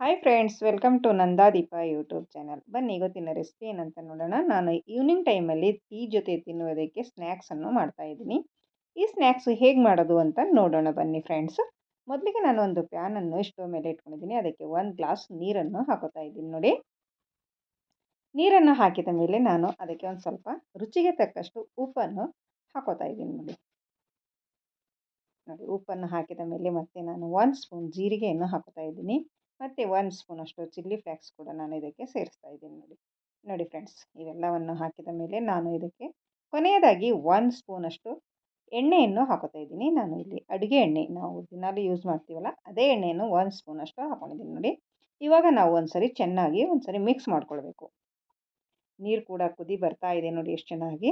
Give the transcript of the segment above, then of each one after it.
Hi friends welcome to Nandadeepa YouTube channel ಬನ್ನಿ, ಇವತ್ತಿನ recipe ಏನಂತ ನೋಡೋಣ. ನಾನು ಈವ್ನಿಂಗ್ ಟೈಮಲ್ಲಿ ಟೀ ಜೊತೆ ತಿನ್ನುವುದಕ್ಕೆ ಸ್ನ್ಯಾಕ್ಸನ್ನು ಮಾಡ್ತಾಯಿದ್ದೀನಿ ಈ ಸ್ನ್ಯಾಕ್ಸು ಹೇಗೆ ಮಾಡೋದು ಅಂತ ನೋಡೋಣ. ಬನ್ನಿ ಫ್ರೆಂಡ್ಸ್ ಮೊದಲಿಗೆ ನಾನು ಒಂದು ಪ್ಯಾನನ್ನು ಸ್ಟವ್ ಮೇಲೆ ಇಟ್ಕೊಂಡಿದ್ದೀನಿ. ಅದಕ್ಕೆ ಒಂದು ಗ್ಲಾಸ್ ನೀರನ್ನು ಹಾಕೋತಾ ಇದ್ದೀನಿ ನೋಡಿ. ನೀರನ್ನು ಹಾಕಿದ ಮೇಲೆ ನಾನು ಅದಕ್ಕೆ ಒಂದು ಸ್ವಲ್ಪ ರುಚಿಗೆ ತಕ್ಕಷ್ಟು ಉಪ್ಪನ್ನು ಹಾಕೋತಾ ಇದ್ದೀನಿ ನೋಡಿ. ನೋಡಿ, ಉಪ್ಪನ್ನು ಹಾಕಿದ ಮೇಲೆ ಮತ್ತೆ ನಾನು ಒಂದು ಸ್ಪೂನ್ ಜೀರಿಗೆಯನ್ನು ಹಾಕೋತಾ ಇದ್ದೀನಿ. ಮತ್ತು ಒಂದು ಸ್ಪೂನಷ್ಟು ಚಿಲ್ಲಿ ಫ್ಲೇಕ್ಸ್ ಕೂಡ ನಾನು ಇದಕ್ಕೆ ಸೇರಿಸ್ತಾ ಇದ್ದೀನಿ ನೋಡಿ. ನೋಡಿ ಫ್ರೆಂಡ್ಸ್ ಇವೆಲ್ಲವನ್ನು ಹಾಕಿದ ಮೇಲೆ ನಾನು ಇದಕ್ಕೆ ಕೊನೆಯದಾಗಿ ಒಂದು ಸ್ಪೂನಷ್ಟು ಎಣ್ಣೆಯನ್ನು ಹಾಕೋತಾ ಇದ್ದೀನಿ. ನಾನು ಇಲ್ಲಿ ಅಡುಗೆ ಎಣ್ಣೆ, ನಾವು ದಿನಾಲೂ ಯೂಸ್ ಮಾಡ್ತೀವಲ್ಲ, ಅದೇ ಎಣ್ಣೆಯನ್ನು ಒಂದು ಸ್ಪೂನಷ್ಟು ಹಾಕೊಂಡಿದ್ದೀನಿ ನೋಡಿ. ಇವಾಗ ನಾವು ಒಂದು ಸರಿ ಚೆನ್ನಾಗಿ ಒಂದು ಸರಿ ಮಿಕ್ಸ್ ಮಾಡ್ಕೊಳ್ಬೇಕು. ನೀರು ಕೂಡ ಕುದಿ ಬರ್ತಾ ಇದೆ ನೋಡಿ ಎಷ್ಟು ಚೆನ್ನಾಗಿ.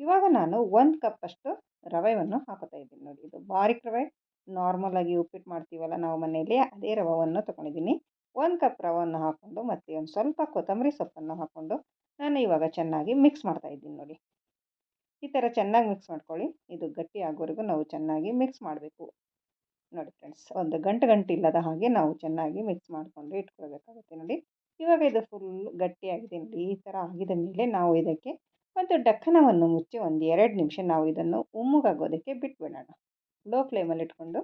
ಇವಾಗ ನಾನು ಒಂದು ಕಪ್ಪಷ್ಟು ರವೆಯನ್ನು ಹಾಕೋತಾ ಇದ್ದೀನಿ ನೋಡಿ. ಇದು ಬಾರಿಕ್ ರವೆ. ನಾರ್ಮಲಾಗಿ ಉಪ್ಪಿಟ್ಟು ಮಾಡ್ತೀವಲ್ಲ ನಾವು ಮನೆಯಲ್ಲಿ ಅದೇ ರವವನ್ನು ತೊಗೊಂಡಿದ್ದೀನಿ. ಒಂದು ಕಪ್ ರವನ್ನು ಹಾಕ್ಕೊಂಡು ಮತ್ತು ಒಂದು ಸ್ವಲ್ಪ ಕೊತ್ತಂಬರಿ ಸೊಪ್ಪನ್ನು ಹಾಕ್ಕೊಂಡು ನಾನು ಇವಾಗ ಚೆನ್ನಾಗಿ ಮಿಕ್ಸ್ ಮಾಡ್ತಾ ಇದ್ದೀನಿ ನೋಡಿ. ಈ ಥರ ಚೆನ್ನಾಗಿ ಮಿಕ್ಸ್ ಮಾಡ್ಕೊಳ್ಳಿ. ಇದು ಗಟ್ಟಿ ಆಗೋವರೆಗೂ ನಾವು ಚೆನ್ನಾಗಿ ಮಿಕ್ಸ್ ಮಾಡಬೇಕು. ನೋಡಿ ಫ್ರೆಂಡ್ಸ್ ಒಂದು ಗಂಟು ಗಂಟು ಇಲ್ಲದ ಹಾಗೆ ನಾವು ಚೆನ್ನಾಗಿ ಮಿಕ್ಸ್ ಮಾಡಿಕೊಂಡು ಇಟ್ಕೊಳ್ಬೇಕಾಗುತ್ತೆ ನೋಡಿ. ಇವಾಗ ಇದು ಫುಲ್ ಗಟ್ಟಿಯಾಗಿದೆ ನೋಡಿ. ಈ ಥರ ಆಗಿದ ಮೇಲೆ ನಾವು ಇದಕ್ಕೆ ಒಂದು ಡಕ್ಕನವನ್ನು ಮುಚ್ಚಿ ಒಂದು ಎರಡು ನಿಮಿಷ ನಾವು ಇದನ್ನು ಉಮ್ಮುಗಾಗೋದಕ್ಕೆ ಬಿಟ್ಬಿಡೋಣ. ಲೋ ಫ್ಲೇಮಲ್ಲಿ ಇಟ್ಕೊಂಡು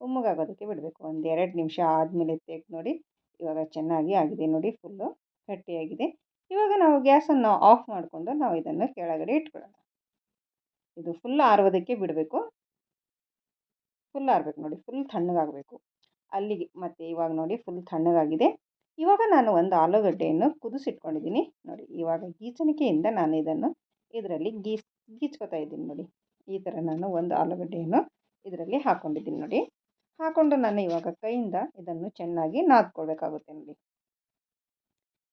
ಉಮ್ಮಗಾಗೋದಕ್ಕೆ ಬಿಡಬೇಕು. ಒಂದು ಎರಡು ನಿಮಿಷ ಆದಮೇಲೆ ತೆಗೆದು ನೋಡಿ. ಇವಾಗ ಚೆನ್ನಾಗಿ ಆಗಿದೆ ನೋಡಿ ಫುಲ್ಲು ಗಟ್ಟಿಯಾಗಿದೆ. ಇವಾಗ ನಾವು ಗ್ಯಾಸನ್ನು ಆಫ್ ಮಾಡಿಕೊಂಡು ನಾವು ಇದನ್ನು ಕೆಳಗಡೆ ಇಟ್ಕೊಳ್ಳೋಣ. ಇದು ಫುಲ್ ಆರೋದಕ್ಕೆ ಬಿಡಬೇಕು. ಫುಲ್ ಆರಬೇಕು ನೋಡಿ ಫುಲ್ ತಣ್ಣಗಾಗಬೇಕು. ಅಲ್ಲಿಗೆ ಮತ್ತು ಇವಾಗ ನೋಡಿ ಫುಲ್ ತಣ್ಣಗಾಗಿದೆ. ಇವಾಗ ನಾನು ಒಂದು ಆಲೂಗಡ್ಡೆಯನ್ನು ಕುದಿಸಿಟ್ಕೊಂಡಿದ್ದೀನಿ ನೋಡಿ. ಇವಾಗ ಗೀಚಣಿಕೆಯಿಂದ ನಾನು ಇದನ್ನು ಇದರಲ್ಲಿ ಗೀಸ್, ಗೀಚ್ಕೊತಾ ಇದ್ದೀನಿ ನೋಡಿ. ಈ ಥರ ನಾನು ಒಂದು ಆಲೂಗಡ್ಡೆಯನ್ನು ಇದರಲ್ಲಿ ಹಾಕ್ಕೊಂಡಿದ್ದೀನಿ ನೋಡಿ. ಹಾಕ್ಕೊಂಡು ನಾನು ಇವಾಗ ಕೈಯಿಂದ ಇದನ್ನು ಚೆನ್ನಾಗಿ ನಾದ್ಕೊಳ್ಬೇಕಾಗುತ್ತೆ ನೋಡಿ.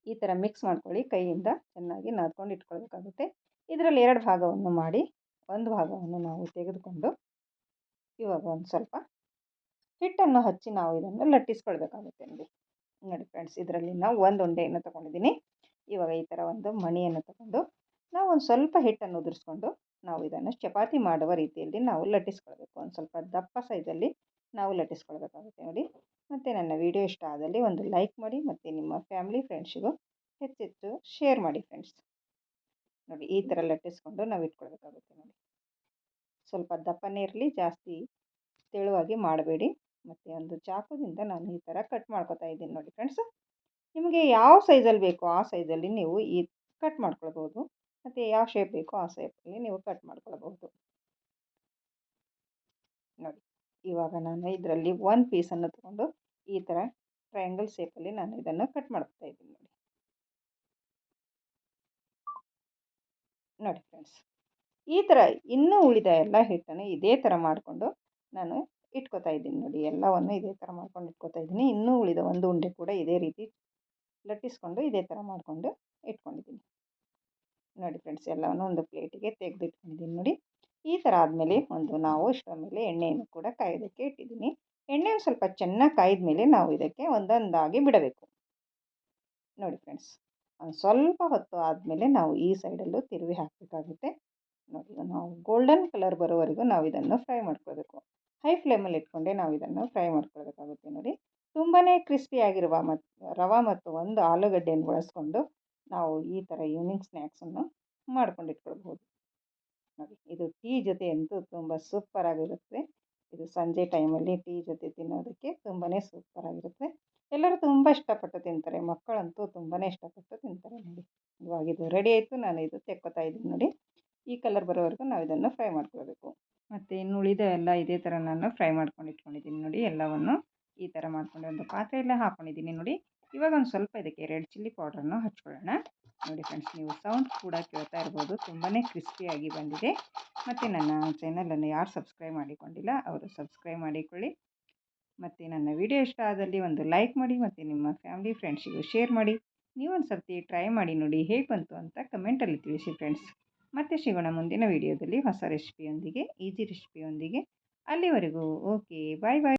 ಈ ಥರ ಮಿಕ್ಸ್ ಮಾಡ್ಕೊಳ್ಳಿ, ಕೈಯಿಂದ ಚೆನ್ನಾಗಿ ನಾದ್ಕೊಂಡು ಇಟ್ಕೊಳ್ಬೇಕಾಗುತ್ತೆ. ಇದರಲ್ಲಿ ಎರಡು ಭಾಗವನ್ನು ಮಾಡಿ, ಒಂದು ಭಾಗವನ್ನು ನಾವು ತೆಗೆದುಕೊಂಡು ಇವಾಗ ಒಂದು ಸ್ವಲ್ಪ ಹಿಟ್ಟನ್ನು ಹಚ್ಚಿ ನಾವು ಇದನ್ನು ಲಟ್ಟಿಸ್ಕೊಳ್ಬೇಕಾಗುತ್ತೆ ನೋಡಿ. ನೋಡಿ ಫ್ರೆಂಡ್ಸ್ ಇದರಲ್ಲಿ ನಾವು ಒಂದು ಉಂಡೆಯನ್ನು ತೊಗೊಂಡಿದ್ದೀನಿ. ಇವಾಗ ಈ ಥರ ಒಂದು ಮಣಿಯನ್ನು ತಗೊಂಡು ನಾವು ಒಂದು ಸ್ವಲ್ಪ ಹಿಟ್ಟನ್ನು ಉದುರಿಸ್ಕೊಂಡು ನಾವು ಇದನ್ನು ಚಪಾತಿ ಮಾಡುವ ರೀತಿಯಲ್ಲಿ ನಾವು ಲಟ್ಟಿಸ್ಕೊಳ್ಬೇಕು. ಒಂದು ಸ್ವಲ್ಪ ದಪ್ಪ ಸೈಜಲ್ಲಿ ನಾವು ಲಟ್ಟಿಸ್ಕೊಳ್ಬೇಕಾಗುತ್ತೆ ನೋಡಿ. ಮತ್ತು ನನ್ನ ವಿಡಿಯೋ ಇಷ್ಟ ಆದಲ್ಲಿ ಒಂದು ಲೈಕ್ ಮಾಡಿ ಮತ್ತು ನಿಮ್ಮ ಫ್ಯಾಮಿಲಿ ಫ್ರೆಂಡ್ಸಿಗೂ ಹೆಚ್ಚೆಚ್ಚು ಶೇರ್ ಮಾಡಿ ಫ್ರೆಂಡ್ಸ್. ನೋಡಿ, ಈ ಥರ ಲಟ್ಟಿಸ್ಕೊಂಡು ನಾವು ಇಟ್ಕೊಳ್ಬೇಕಾಗುತ್ತೆ ನೋಡಿ. ಸ್ವಲ್ಪ ದಪ್ಪನೇ ಇರಲಿ, ಜಾಸ್ತಿ ತೆಳುವಾಗಿ ಮಾಡಬೇಡಿ. ಮತ್ತು ಒಂದು ಚಾಕುದಿಂದ ನಾನು ಈ ಥರ ಕಟ್ ಮಾಡ್ಕೊತಾ ಇದ್ದೀನಿ ನೋಡಿ ಫ್ರೆಂಡ್ಸ್. ನಿಮಗೆ ಯಾವ ಸೈಜಲ್ಲಿ ಬೇಕೋ ಆ ಸೈಜಲ್ಲಿ ನೀವು ಈ ಕಟ್ ಮಾಡ್ಕೊಳ್ಬೋದು. ಮತ್ತು ಯಾವ ಶೇಪ್ ಬೇಕೋ ಆ ಶೇಪಲ್ಲಿ ನೀವು ಕಟ್ ಮಾಡ್ಕೊಳ್ಬಹುದು. ನೋಡಿ, ಇವಾಗ ನಾನು ಇದರಲ್ಲಿ ಒಂದು ಪೀಸನ್ನು ತಗೊಂಡು ಈ ಥರ ಟ್ರಯಾಂಗಲ್ ಶೇಪಲ್ಲಿ ನಾನು ಇದನ್ನು ಕಟ್ ಮಾಡ್ತಾ ಇದ್ದೀನಿ ನೋಡಿ. ನೋಡಿ ಫ್ರೆಂಡ್ಸ್ ಈ ಥರ ಇನ್ನೂ ಉಳಿದ ಎಲ್ಲ ಹಿಟ್ಟನ್ನು ಇದೇ ಥರ ಮಾಡಿಕೊಂಡು ನಾನು ಇಟ್ಕೋತಾ ಇದ್ದೀನಿ ನೋಡಿ, ಎಲ್ಲವನ್ನು ಇದೇ ಥರ ಮಾಡ್ಕೊಂಡು ಇಟ್ಕೋತಾ ಇದ್ದೀನಿ. ಇನ್ನೂ ಉಳಿದ ಒಂದು ಉಂಡೆ ಕೂಡ ಇದೇ ರೀತಿ ಲಟ್ಟಿಸ್ಕೊಂಡು ಇದೇ ಥರ ಮಾಡಿಕೊಂಡು ಇಟ್ಕೊಂಡಿದ್ದೀನಿ. ನೋಡಿ ಫ್ರೆಂಡ್ಸ್ ಎಲ್ಲವನ್ನು ಒಂದು ಪ್ಲೇಟಿಗೆ ತೆಗೆದಿಟ್ಕೊಂಡಿದ್ದೀನಿ ನೋಡಿ. ಈ ಥರ ಆದಮೇಲೆ ಒಂದು ನಾವು ಇಷ್ಟರ ಮೇಲೆ ಎಣ್ಣೆಯನ್ನು ಕೂಡ ಕಾಯೋದಕ್ಕೆ ಇಟ್ಟಿದ್ದೀನಿ ಎಣ್ಣೆ ಸ್ವಲ್ಪ ಚೆನ್ನಾಗಿ ಕಾಯ್ದ ಮೇಲೆ ನಾವು ಇದಕ್ಕೆ ಒಂದೊಂದಾಗಿ ಬಿಡಬೇಕು. ನೋಡಿ ಫ್ರೆಂಡ್ಸ್ ಒಂದು ಸ್ವಲ್ಪ ಹೊತ್ತು ಆದಮೇಲೆ ನಾವು ಈ ಸೈಡಲ್ಲೂ ತಿರುವಿ ಹಾಕಬೇಕಾಗುತ್ತೆ. ನೋಡಿ ನಾವು ಗೋಲ್ಡನ್ ಕಲರ್ ಬರೋವರೆಗೂ ನಾವು ಇದನ್ನು ಫ್ರೈ ಮಾಡ್ಕೊಳ್ಬೇಕು. ಹೈ ಫ್ಲೇಮಲ್ಲಿ ಇಟ್ಕೊಂಡೆ ನಾವು ಇದನ್ನು ಫ್ರೈ ಮಾಡ್ಕೊಳ್ಬೇಕಾಗುತ್ತೆ ನೋಡಿ. ತುಂಬಾ ಕ್ರಿಸ್ಪಿಯಾಗಿರುವ ಮತ್ತು ರವೆ ಮತ್ತು ಒಂದು ಆಲೂಗಡ್ಡೆಯನ್ನು ಬಳಸ್ಕೊಂಡು ನಾವು ಈ ಥರ ಈವ್ನಿಂಗ್ ಸ್ನ್ಯಾಕ್ಸನ್ನು ಮಾಡ್ಕೊಂಡು ಇಟ್ಕೊಳ್ಬೋದು ನೋಡಿ, ಇದು ಟೀ ಜೊತೆ ಅಂತೂ ತುಂಬ ಸೂಪರಾಗಿರುತ್ತೆ ಇದು ಸಂಜೆ ಟೈಮಲ್ಲಿ ಟೀ ಜೊತೆ ತಿನ್ನೋದಕ್ಕೆ ತುಂಬಾ ಸೂಪರಾಗಿರುತ್ತೆ ಎಲ್ಲರೂ ತುಂಬ ಇಷ್ಟಪಟ್ಟು ತಿಂತಾರೆ, ಮಕ್ಕಳಂತೂ ತುಂಬಾ ಇಷ್ಟಪಟ್ಟು ತಿಂತಾರೆ ನೋಡಿ. ಇವಾಗ ಇದು ರೆಡಿ ಆಯಿತು, ನಾನು ಇದು ತೆಕ್ಕೋತಾ ಇದ್ದೀನಿ ನೋಡಿ. ಈ ಕಲರ್ ಬರೋವರೆಗೂ ನಾವು ಇದನ್ನು ಫ್ರೈ ಮಾಡ್ಕೊಳ್ಬೇಕು. ಮತ್ತು ಇನ್ನು ಉಳಿದ ಎಲ್ಲ ಇದೇ ಥರ ನಾನು ಫ್ರೈ ಮಾಡ್ಕೊಂಡು ಇಟ್ಕೊಂಡಿದ್ದೀನಿ ನೋಡಿ, ಎಲ್ಲವನ್ನು ಈ ಥರ ಮಾಡ್ಕೊಂಡು ಒಂದು ಪಾತ್ರೆಯಲ್ಲೇ ಹಾಕ್ಕೊಂಡಿದ್ದೀನಿ ನೋಡಿ. ಇವಾಗ ಒಂದು ಸ್ವಲ್ಪ ಇದಕ್ಕೆ ರೆಡ್ ಚಿಲ್ಲಿ ಪೌಡ್ರನ್ನು ಹಚ್ಕೊಳ್ಳೋಣ. ನೋಡಿ ಫ್ರೆಂಡ್ಸ್, ನೀವು ಸೌಂಡ್ ಕೂಡ ಕೇಳ್ತಾ ಇರ್ಬೋದು. ತುಂಬಾ ಕ್ರಿಸ್ಪಿಯಾಗಿ ಬಂದಿದೆ. ಮತ್ತು ನನ್ನ ಚಾನಲನ್ನು ಯಾರು ಸಬ್ಸ್ಕ್ರೈಬ್ ಮಾಡಿಕೊಂಡಿಲ್ಲ, ಅವರು ಸಬ್ಸ್ಕ್ರೈಬ್ ಮಾಡಿಕೊಳ್ಳಿ. ಮತ್ತು ನನ್ನ ವಿಡಿಯೋ ಇಷ್ಟ ಆದಲ್ಲಿ ಒಂದು ಲೈಕ್ ಮಾಡಿ, ಮತ್ತು ನಿಮ್ಮ ಫ್ಯಾಮಿಲಿ, ಫ್ರೆಂಡ್ಸಿಗೂ ಶೇರ್ ಮಾಡಿ. ನೀವು ಒಂದು ಸರ್ತಿ ಟ್ರೈ ಮಾಡಿ ನೋಡಿ ಹೇಗೆ ಬಂತು ಅಂತ ಕಮೆಂಟಲ್ಲಿ ತಿಳಿಸಿ ಫ್ರೆಂಡ್ಸ್. ಮತ್ತೆ ಸಿಗೋಣ ಮುಂದಿನ ವಿಡಿಯೋದಲ್ಲಿ ಹೊಸ ರೆಸಿಪಿಯೊಂದಿಗೆ ಈಸಿ ರೆಸಿಪಿಯೊಂದಿಗೆ ಅಲ್ಲಿವರೆಗೂ ಓಕೆ ಬಾಯ್ ಬಾಯ್